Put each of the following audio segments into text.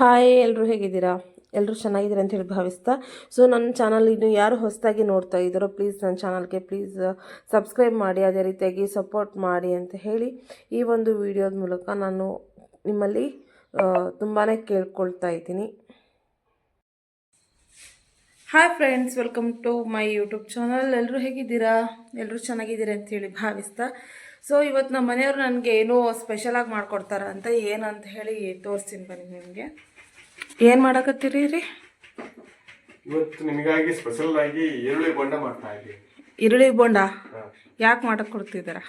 Hi ಎಲ್ಲರೂ ಹೇಗಿದ್ದೀರಾ? ಎಲ್ಲರೂ ಚೆನ್ನಾಗಿದ್ದೀರಾ ಅಂತ ಹೇಳಿ ಭಾವಿಸ್ತಾ. ಸೊ ನನ್ನ ಚಾನಲ್ ಇನ್ನು ಯಾರು ಹೊಸದಾಗಿ ನೋಡ್ತಾ ಇದ್ದಾರೋ ಪ್ಲೀಸ್ ನನ್ನ ಚಾನಲ್ಗೆ ಪ್ಲೀಸ್ ಸಬ್ಸ್ಕ್ರೈಬ್ ಮಾಡಿ, ಅದೇ ರೀತಿಯಾಗಿ ಸಪೋರ್ಟ್ ಮಾಡಿ ಅಂತ ಹೇಳಿ ಈ ಒಂದು ವಿಡಿಯೋದ ಮೂಲಕ ನಾನು ನಿಮ್ಮಲ್ಲಿ ತುಂಬಾ ಕೇಳ್ಕೊಳ್ತಾ ಇದ್ದೀನಿ. Hi friends welcome to my YouTube channel ಎಲ್ಲರೂ ಹೇಗಿದ್ದೀರಾ? ಎಲ್ಲರೂ ಚೆನ್ನಾಗಿದ್ದೀರಾ ಅಂತೇಳಿ ಭಾವಿಸ್ತಾ. ಸೊ ಇವತ್ತು ನಮ್ಮ ಮನೆಯವರು ನನಗೆ ಏನೋ ಸ್ಪೆಷಲಾಗಿ ಮಾಡ್ಕೊಡ್ತಾರ ಅಂತ ಏನಂತ ಹೇಳಿ ತೋರಿಸ್ತೀನಿ ಬನ್ನಿ ನಿಮಗೆ. ಏನು ಮಾಡಕತ್ತೀರಿ ರೀ? ಇವತ್ತು ನಿಮಗಾಗಿ ಸ್ಪೆಷಲ್ ಆಗಿ ಈರುಳ್ಳಿ ಬೋಂಡ ಮಾಡ್ತಾ ಇದ್ದೀವಿ. ಈರುಳ್ಳಿ ಬೋಂಡ? ಯಾಕೆ ಮಾಡಕ್ಕೆ ಕೊಡ್ತಿದ್ದೀರಾ?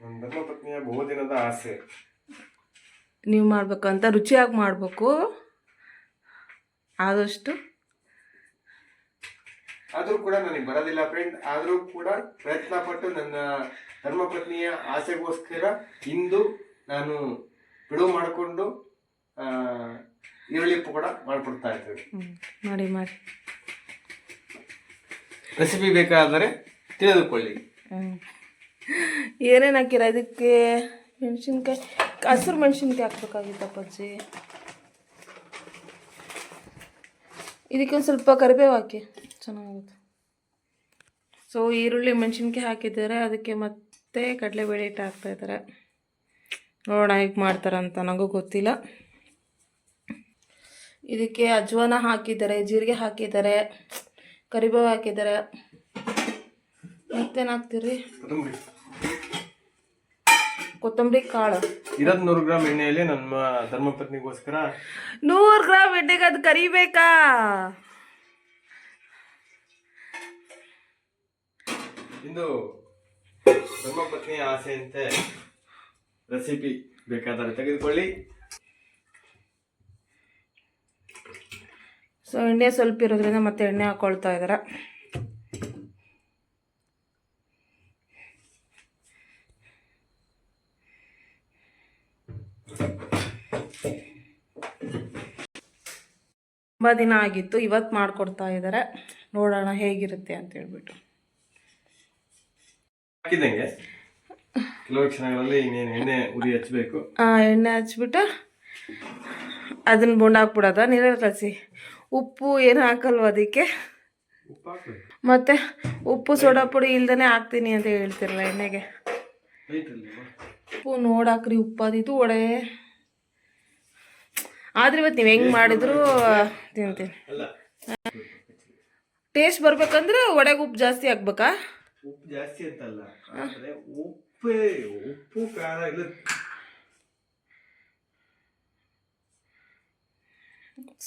ನನ್ನ ಧರ್ಮಪತ್ನಿಯ ಬಹುದಿನದ ಆಸೆ. ನೀವು ಮಾಡ್ಬೇಕಂತ ರುಚಿಯಾಗಿ ಮಾಡಬೇಕು. ಆದಷ್ಟು ಆದರೂ ಕೂಡ ನನಗೆ ಬರೋದಿಲ್ಲ ಫ್ರೆಂಡ್ ಆದರೂ ಕೂಡ ಪ್ರಯತ್ನ ಪಟ್ಟು ನನ್ನ ಧರ್ಮಪತ್ನಿಯ ಆಸೆಗೋಸ್ಕರ ಇಂದು ನಾನು ಬಿಡುವು ಮಾಡಿಕೊಂಡು ಈರುಳ್ಳಿ ಪಕೋಡ ಕೂಡ ಮಾಡಿಕೊಡ್ತಾ ಇರ್ತೀವಿ ಮಾಡಿ ಮಾಡಿ. ರೆಸಿಪಿ ಬೇಕಾದರೆ ತಿಳಿದುಕೊಳ್ಳಿ. ಏನೇನು ಹಾಕಿರ ಇದಕ್ಕೆ? ಮೆಣಸಿನ್ಕಾಯಿ ಹಸಿರು ಮೆಣಸಿನ್ಕಾಯಿ ಹಾಕ್ಬೇಕಾಗಿತ್ತಪ್ಪ ಅಜ್ಜಿ ಇದಕ್ಕೊಂದು ಸ್ವಲ್ಪ ಕರಿಬೇವು ಹಾಕಿ. ಚೆನ್ನಾಗುತ್ತೆ ಸೊ ಈರುಳ್ಳಿ ಮೆಣಸಿನ್ಕಾಯಿ ಹಾಕಿದ್ದಾರೆ. ಅದಕ್ಕೆ ಮತ್ತೆ ಕಡಲೆಬೇಳೆ ಹಿಟ್ಟು ಹಾಕ್ತಾ ಇದ್ದಾರೆ. ನೋಡೋಣ ಹೇಗೆ ಮಾಡ್ತಾರಂತ. ನನಗೂ ಗೊತ್ತಿಲ್ಲ. ಇದಕ್ಕೆ ಅಜ್ವಾನ ಹಾಕಿದ್ದಾರೆ ಜೀರಿಗೆ ಹಾಕಿದ್ದಾರೆ ಕರಿಬೇವು ಹಾಕಿದ್ದಾರೆ. ಮತ್ತೇನು ಹಾಕ್ತೀರಿ ಕೊತ್ತಂಬರಿ ಕಾಳು. ಇರೋದು ನೂರು ಗ್ರಾಮ್ ಎಣ್ಣೆಯಲ್ಲಿ ನಮ್ಮ ಧರ್ಮಪತ್ನಿಗೋಸ್ಕರ ನೂರು ಗ್ರಾಮ್ ಎಣ್ಣೆಗೆ ಅದು ಕರಿಬೇಕಾ? ಇಂದು ಧರ್ಮಪತ್ನಿಯ ಆಸೆಯಂತೆ ರೆಸಿಪಿ ಬೇಕಾದರೆ ತೆಗೆದುಕೊಳ್ಳಿ. ಸೊ ಎಣ್ಣೆ ಸ್ವಲ್ಪ ಇರೋದ್ರಿಂದ ಮತ್ತೆ ಎಣ್ಣೆ ಹಾಕೊಳ್ತಾ ಇದ್ದಾರೆ ತುಂಬ ದಿನ ಆಗಿತ್ತು ಇವತ್ತು ಮಾಡಿಕೊಡ್ತಾ ಇದ್ದಾರೆ ನೋಡೋಣ ಹೇಗಿರುತ್ತೆ ಅಂತ ಹೇಳ್ಬಿಟ್ಟು. ಕೆಲವು ಕ್ಷಣಗಳಲ್ಲಿ ಉರಿ ಎಣ್ಣೆ ಹಚ್ಬಿಟ್ಟು ಅದನ್ನ ಬೋಂಡ ಹಾಕ್ಬಿಡೋದ ನೀರಲ್ಲಿ ಕಲಸಿ ಉಪ್ಪು ಏನು ಹಾಕಲ್ವ ಅದಕ್ಕೆ? ಮತ್ತೆ ಉಪ್ಪು ಸೋಡಾ ಪುಡಿ ಇಲ್ದೇ ಹಾಕ್ತೀನಿ ಅಂತ ಹೇಳ್ತಿರಲ್ಲ ಎಣ್ಣೆಗೆ. ಉಪ್ಪು ನೋಡಾಕ್ರಿ ಉಪ್ಪಾದಿತ್ತು ಒಡೆ. ಆದ್ರೆ ಇವತ್ತು ನೀವು ಹೆಂಗೆ ಮಾಡಿದ್ರು ತಿಂತೀನಿ. ಟೇಸ್ಟ್ ಬರ್ಬೇಕಂದ್ರೆ ಒಡೆಗೆ ಉಪ್ಪು ಜಾಸ್ತಿ ಹಾಕ್ಬೇಕಾ? ಉಪ್ಪು ಜಾಸ್ತಿ ಅಂತಲ್ಲ. ಉಪ್ಪೇ ಉಪ್ಪು ಖಾರ ಇಲ್ಲ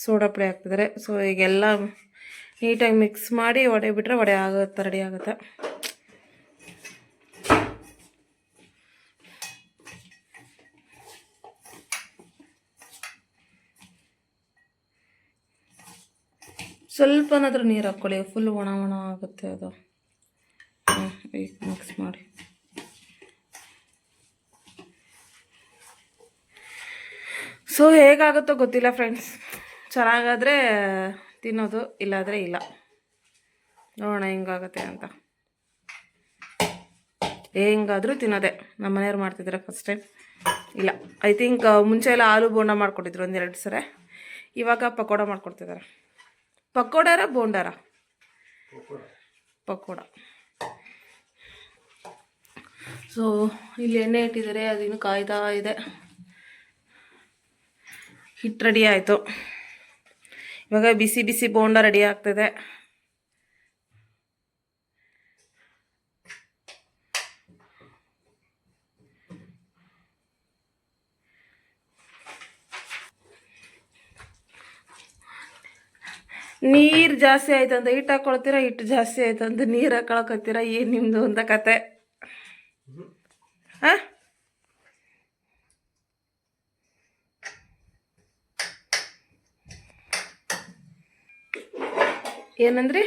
ಸೋಡಾ ಪುಡಿ ಹಾಕ್ತಿದ್ದಾರೆ ಸೊ ಈಗೆಲ್ಲ ನೀಟಾಗಿ ಮಿಕ್ಸ್ ಮಾಡಿ ಒಡೆ ಬಿಟ್ಟರೆ ವಡೆ ಆಗುತ್ತೆ ರೆಡಿ ಆಗುತ್ತೆ. ಸ್ವಲ್ಪನಾದರೂ ನೀರು ಹಾಕ್ಕೊಳ್ಳಿ ಫುಲ್ ಒಣ ಒಣ ಆಗುತ್ತೆ ಅದು. ಈಗ ಮಿಕ್ಸ್ ಮಾಡಿ. ಸೊ ಹೇಗಾಗುತ್ತೋ ಗೊತ್ತಿಲ್ಲ ಫ್ರೆಂಡ್ಸ್ ಚೆನ್ನಾಗಾದರೆ ತಿನ್ನೋದು ಇಲ್ಲಾದರೆ ಇಲ್ಲ. ನೋಡೋಣ ಹೆಂಗಾಗತ್ತೆ ಅಂತ. ಹೆಂಗಾದರೂ ತಿನ್ನೋದೆ. ನಮ್ಮ ಮನೆಯವ್ರು ಮಾಡ್ತಿದ್ದಾರೆ ಫಸ್ಟ್ ಟೈಮ್ ಇಲ್ಲ. ಐ ಥಿಂಕ್ ಮುಂಚೆ ಎಲ್ಲ ಆಲೂ ಬೋಂಡ ಮಾಡಿಕೊಟ್ಟಿದ್ರು ಒಂದೆರಡು ಸರಿ. ಇವಾಗ ಪಕೋಡ ಮಾಡ್ಕೊಡ್ತಿದ್ದಾರೆ ಪಕೋಡಾರ ಬೋಂಡಾರ? ಪಕೋಡ. ಸೊ ಇಲ್ಲಿ ಎಣ್ಣೆ ಇಟ್ಟಿದ್ದಾರೆ ಅದಿನ್ನು ಕಾಯ್ತಾ ಇದೆ. ಹಿಟ್ಟು ರೆಡಿ ಆಯಿತು. ಇವಾಗ ಬಿಸಿ ಬಿಸಿ ಬೋಂಡ ರೆಡಿ ಆಗ್ತದೆ. ನೀರು ಜಾಸ್ತಿ ಆಯ್ತು ಅಂತ ಹಿಟ್ಟು ಹಾಕೊಳ್ತೀರಾ ಹಿಟ್ಟು ಜಾಸ್ತಿ ಆಯ್ತು ಅಂತ ನೀರು ಹಾಕೊಳಕತ್ತೀರಾ, ಏನು ನಿಮ್ಮದು ಅಂತ ಕತೆ. ಹಾಂ? ಏನಂದ್ರಿ?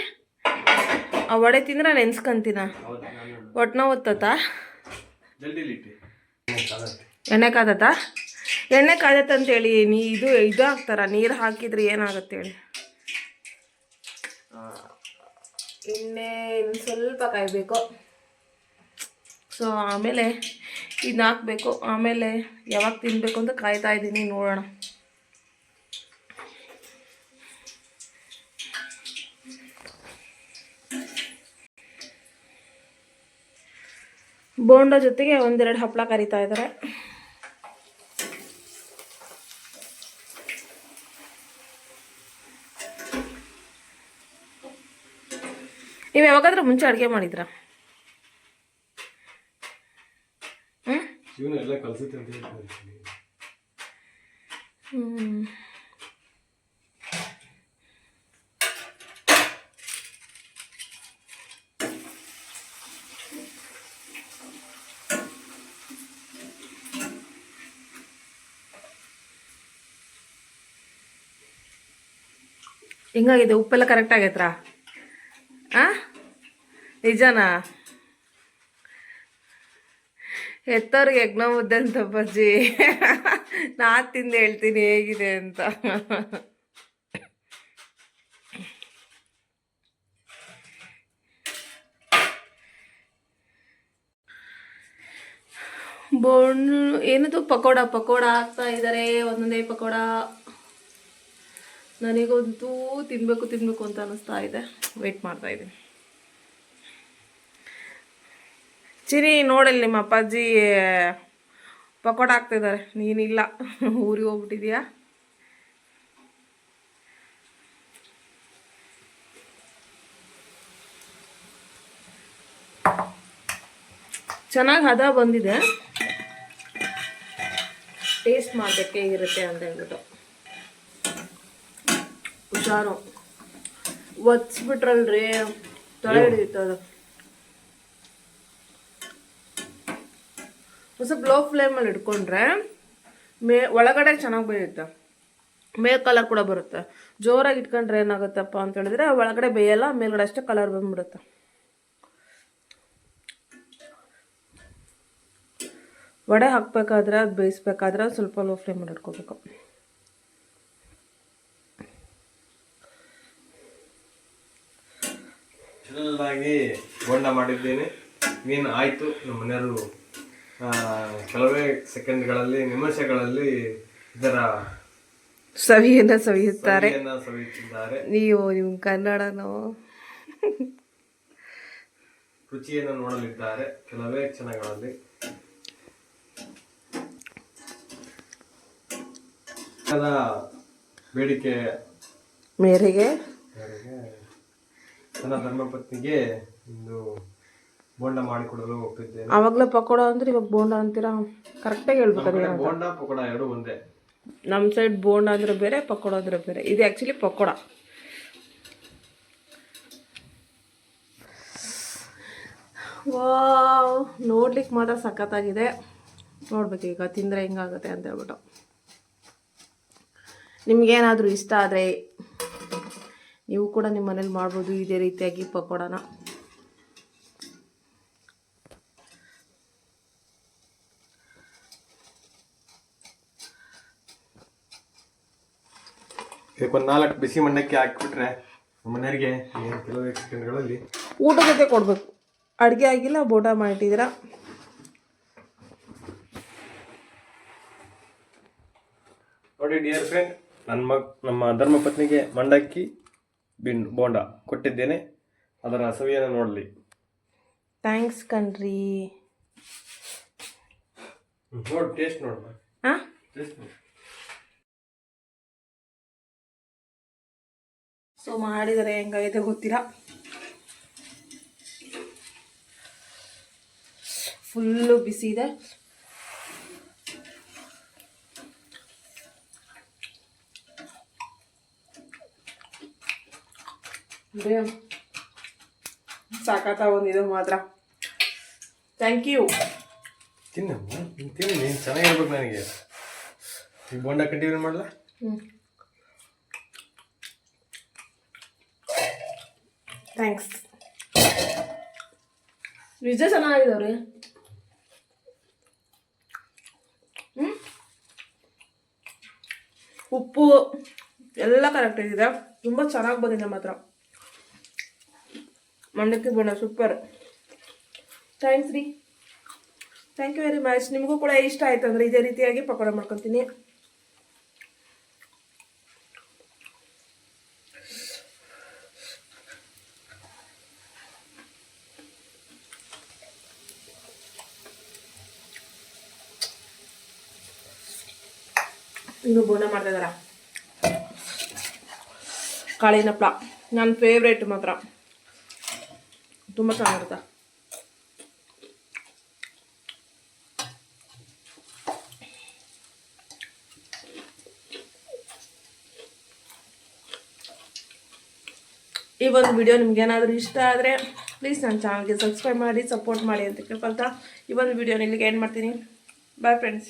ಆ ವಡೆ ತಿಂದ್ರೆ ನೆನ್ಸ್ಕೊಂತೀನ ನಾನು ಒಟ್ನ ಒತ್ತತ ಜಲ್ದಿ ಇಟ್ಟು ಎಣ್ಣೆ ಕಾದತ್ತ? ಎಣ್ಣೆ ಕಾದತ್ತ ಅಂತೇಳಿ ನೀ ಇದು ಇದು ಹಾಕ್ತಾರ ನೀರು ಹಾಕಿದ್ರೆ ಏನಾಗುತ್ತೆ ಹೇಳಿ? ಎಣ್ಣೆ ಇನ್ನು ಸ್ವಲ್ಪ ಕಾಯಬೇಕು. ಸೊ ಆಮೇಲೆ ಇದನ್ನ ಹಾಕಬೇಕು. ಆಮೇಲೆ ಯಾವಾಗ ತಿನ್ನಬೇಕು ಅಂತ ಕಾಯ್ತಾ ಇದ್ದೀನಿ ನೋಡೋಣ. ಬೋಂಡ ಜೊತೆಗೆ ಒಂದೆರಡು ಹಪ್ಪಳ ಕರಿತಾ ಇದ್ದಾರೆ. ನೀವು ಯಾವಾಗಾದ್ರೂ ಮುಂಚೆ ಅಡುಗೆ ಮಾಡಿದ್ರಾ? ಹ್ಞೂ ಜೀವನ ಎಲ್ಲ ಕಲ್ಸುತ್ತೆ ಅಂತ ಹೇಳ್ತೀನಿ ಹ್ಮ್. ಹೆಂಗಾಗಿದೆ? ಉಪ್ಪೆಲ್ಲ ಕರೆಕ್ಟ್ ಆಗೈತ್ರಾ? ಆ? ನಿಜನಾ? ಹೆತ್ತವ್ರಿಗೆ ಯಜ್ಞ ಮುದ್ದೆ ಅಂತ ಬಜ್ಜಿ ನಾ ತಿಂದು ಹೇಳ್ತೀನಿ ಹೇಗಿದೆ ಅಂತ. ಬೋಣ್ ಏನದು ಪಕೋಡ? ಪಕೋಡ ಹಾಕ್ತಾ ಇದ್ದಾರೆ ಒಂದೊಂದೇ ಪಕೋಡ. ನನಗಂತೂ ತಿನ್ಬೇಕು ತಿನ್ಬೇಕು ಅಂತ ಅನಿಸ್ತಾ ಇದೆ. ವೆಯ್ಟ್ ಮಾಡ್ತಾ ಇದ್ದೀನಿ. ಚಿರಿ, ನೋಡಲ್ಲಿ ನಿಮ್ಮ ಅಪ್ಪಾಜಿ ಪಕೋಡ ಹಾಕ್ತಿದ್ದಾರೆ. ನೀನಿಲ್ಲ. ಊರಿಗೆ ಹೋಗ್ಬಿಟ್ಟಿದ್ಯಾ? ಚೆನ್ನಾಗಿ ಹದ ಬಂದಿದೆ. ಟೇಸ್ಟ್ ಮಾಡಬೇಕು ಹೇಗಿರುತ್ತೆ ಅಂತ ಹೇಳ್ಬಿಟ್ಟು. ಹುಷಾರು. ಒತ್ಸ್ಬಿಟ್ರಲ್ರಿ ತಲೆ ಹಿಡಿಯುತ್ತೆ ಅದು. ಒಂದು ಸ್ವಲ್ಪ ಲೋ ಫ್ಲೇಮಲ್ಲಿ ಇಟ್ಕೊಂಡ್ರೆ ಮೇ ಒಳಗಡೆ ಚೆನ್ನಾಗಿ ಬೇಯುತ್ತೆ. ಮೇಲ್ ಕಲರ್ ಕೂಡ ಬರುತ್ತೆ. ಜೋರಾಗಿ ಇಟ್ಕೊಂಡ್ರೆ ಏನಾಗುತ್ತಪ್ಪ ಅಂತ ಹೇಳಿದ್ರೆ ಒಳಗಡೆ ಬೇಯಲ್ಲ ಮೇಲ್ಗಡೆ ಅಷ್ಟೇ ಕಲರ್ ಬಂದ್ಬಿಡುತ್ತೆ. ವಡೆ ಹಾಕ್ಬೇಕಾದ್ರೆ ಅದು ಬೇಯಿಸ್ಬೇಕಾದ್ರೆ ಸ್ವಲ್ಪ ಲೋ ಫ್ಲೇಮಲ್ಲಿ ಇಟ್ಕೋಬೇಕು. ಚೆನ್ನಾಗಿ ಬೋಂಡ ಮಾಡಿದ್ದೇನೆ. ಮೀನು ಆಯಿತು ನಮ್ಮ ಮನೆಯವರು ಕೆಲವೇ ಸೆಕೆಂಡ್ಗಳಲ್ಲಿ ನಿಮಿಷಗಳಲ್ಲಿ ಇದರ ಸವಿಯನ್ನು ಸವಿಯುತ್ತಾರೆ. ಸವಿಯುತ್ತಿದ್ದಾರೆ. ನೀವು ನಿಮ್ಮ ಕನ್ನಡನೋ. ರುಚಿಯನ್ನು ನೋಡಲಿದ್ದಾರೆ ಕೆಲವೇ ಕ್ಷಣಗಳಲ್ಲಿ. ಬೇಡಿಕೆ ಮೇರೆಗೆ ನನ್ನ ಧರ್ಮಪತ್ನಿಗೆ ಒಂದು ಬೋಂಡ ಮಾಡಿಕೊಡಲು ಒಪ್ಪಿದ್ದೇನೆ ಆವಾಗಲೇ ಪಕೋಡ ಅಂದ್ರೆ ಇವಾಗ ಬೋಂಡ ಅಂತೀರಾ? ಕರೆಕ್ಟಾಗಿ ಹೇಳ್ಬೇಕು ನಮ್ಮ ಕಡೆ ಬೋಂಡ ಪಕೋಡ ಎರಡು ಒಂದೇ. ನಮ್ಮ ಸೈಡ್ ಬೋಂಡ ಅಂದ್ರೆ ಬೇರೆ ಪಕೋಡ ಅಂದ್ರೆ ಬೇರೆ. ಇದು ಆ್ಯಕ್ಚುಲಿ ಪಕೋಡ. ವಾವ್ ನೋಡ್ಲಿಕ್ಕೆ ಮಾತ್ರ ಸಖತ್ತಾಗಿದೆ. ನೋಡ್ಬೇಕು ಈಗ ತಿಂದರೆ ಹೆಂಗಾಗುತ್ತೆ ಅಂತ ಹೇಳ್ಬಿಟ್ಟು. ನಿಮಗೇನಾದರೂ ಇಷ್ಟ ಆದರೆ ನೀವು ಕೂಡ ನಿಮ್ಮ ಮನೇಲಿ ಮಾಡ್ಬೋದು ಇದೇ ರೀತಿಯಾಗಿ ಪಕೋಡನ. ಇದಕ್ಕೊಂದು ನಾಲ್ಕು ಬಿಸಿ ಮಂಡಕ್ಕಿ ಹಾಕ್ಬಿಟ್ರೆ ಮನೆಯವರಿಗೆ ಕೆಲವೇ ಸೆಕೆಂಡ್ಗಳಲ್ಲಿ ಊಟ ಜೊತೆ ಕೊಡಬೇಕು. ಅಡುಗೆ ಆಗಿಲ್ಲ ಬೋಟ ಮಾಡಿಟ್ಟಿದ್ದೀರಾ? ನೋಡಿ ಡಿಯರ್ ಫ್ರೆಂಡ್ ನನ್ನ ಮಗ ನಮ್ಮ ಧರ್ಮಪತ್ನಿಗೆ ಮಂಡಕ್ಕಿ ಬಿನ್ ಬೋಂಡ ಕೊಟ್ಟಿದ್ದೇನೆ. ಅದರ ಸವಿಯನ್ನು ನೋಡಲಿ. ಥ್ಯಾಂಕ್ಸ್ ಕಣ್ರಿ. ನೋಡಿ ಟೇಸ್ಟ್ ನೋಡ ಹಾಂ ಟೇಸ್ಟ್ ನೋಡಿ. ಸೊ ಮಾಡಿದರೆ ಹೆಂಗಾಗಿದೆ ಗೊತ್ತಿಲ್ಲ. ಫುಲ್ಲು ಬಿಸಿ ಇದೆ. ಸಾಕಾತ ಬಂದಿದೆ ಮಾತ್ರ. ಥ್ಯಾಂಕ್ ಯು ತಿನ್ನಮ್ಮ ತಿನ್ನಿ ನೀನು ಚೆನ್ನಾಗಿರ್ಬೇಕು ನನಗೆ. ಈ ಬೋಂಡ ಕಂಟಿನ್ಯೂ ಮಾಡಲ? ಹ್ಞೂ ಥ್ಯಾಂಕ್ಸ್ ನಿಜ ಚೆನ್ನಾಗಿದ್ದಾವ್ರಿ? ಹ್ಞೂ ಉಪ್ಪು ಎಲ್ಲ ಕರೆಕ್ಟ್ ಇದೆ ತುಂಬ ಚೆನ್ನಾಗಿ ಬಂದಿದೆ ಮಾತ್ರ. ಮಂಡಕ್ಕಿ ಬೋಂಡ ಸೂಪರ್ ಥ್ಯಾಂಕ್ಸ್ ರೀ. ಥ್ಯಾಂಕ್ ಯು ವೆರಿ ಮಚ್ ನಿಮಗೂ ಕೂಡ ಇಷ್ಟ ಆಯ್ತು ಅಂದರೆ ಇದೇ ರೀತಿಯಾಗಿ ಪಕೋಡ ಮಾಡ್ಕೊತೀನಿ. ಇನ್ನು ಬೋಂಡ ಕಾಳಿನ ಹಪ್ಳ ನನ್ನ ಫೇವ್ರೇಟ್ ಮಾತ್ರ. ತುಂಬ ಚೆನ್ನಾಗಿರುತ್ತೆ. ಈ ಒಂದು ವಿಡಿಯೋ ನಿಮ್ಗೇನಾದರೂ ಇಷ್ಟ ಆದರೆ ಪ್ಲೀಸ್ ನನ್ನ ಚಾನಲ್ಗೆ ಸಬ್ಸ್ಕ್ರೈಬ್ ಮಾಡಿ ಸಪೋರ್ಟ್ ಮಾಡಿ ಅಂತ ಕೇಳ್ಕೊಳ್ತಾ ಈ ಒಂದು ವಿಡಿಯೋನ ಇಲ್ಲಿಗೆ ಏನು ಮಾಡ್ತೀನಿ. Bye friends